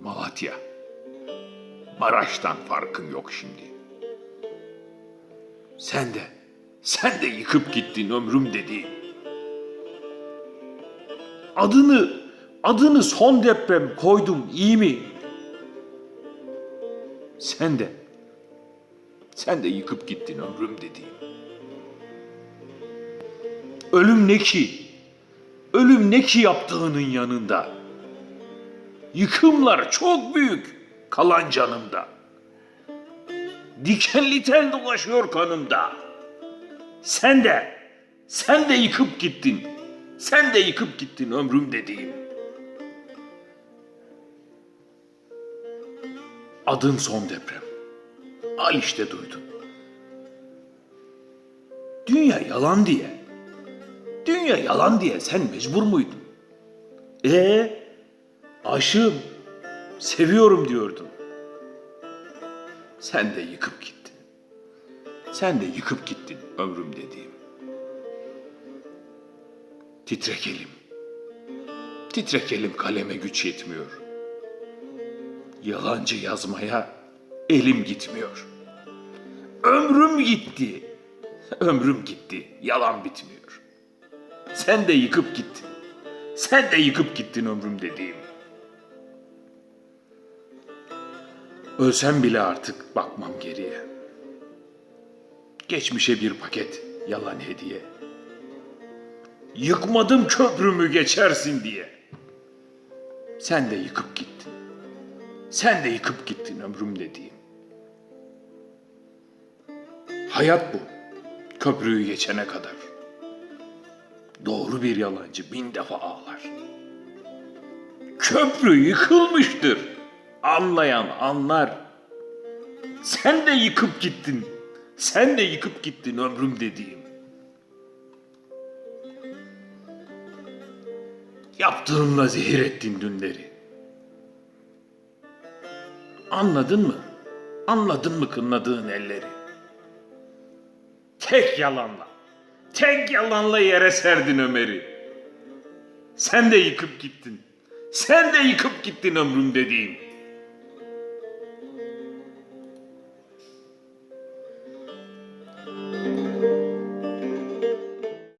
Malatya. Maraş'tan farkın yok şimdi. Sen de, sen de yıkıp gittin ömrüm dediğim. Adını, adını son deprem koydum iyi mi? Sen de, sen de yıkıp gittin ömrüm dediğim. Ölüm ne ki? Ölüm ne ki yaptığının yanında? Yıkımlar çok büyük kalan canımda. Dikenli tel dolaşıyor kanımda. Sen de, sen de yıkıp gittin. Sen de yıkıp gittin ömrüm dediğim. Adın son deprem. Al işte duydun. Dünya yalan diye. Dünya yalan diye sen mecbur muydun? E aşığım, seviyorum diyordun. Sen de yıkıp gittin. Sen de yıkıp gittin ömrüm dediğim. Titrek elim. Titrek elim kaleme güç yetmiyor. Yalancı yazmaya elim gitmiyor. Ömrüm gitti. Ömrüm gitti. Yalan bitmiyor. Sen de yıkıp gittin. Sen de yıkıp gittin ömrüm dediğim. Ölsem bile artık bakmam geriye. Geçmişe bir paket yalan hediye. Yıkmadım köprümü geçersin diye. Sen de yıkıp gittin. Sen de yıkıp gittin ömrüm dediğim. Hayat bu. Köprüyü geçene kadar. Doğru bir yalancı bin defa ağlar. Köprü yıkılmıştır. Anlayan anlar. Sen de yıkıp gittin. Sen de yıkıp gittin ömrüm dediğim. Yaptığınla zehir ettin dünleri. Anladın mı? Anladın mı kınladığın elleri? Tek yalanla, tek yalanla yere serdin Ömer'i. Sen de yıkıp gittin. Sen de yıkıp gittin ömrüm dediğim.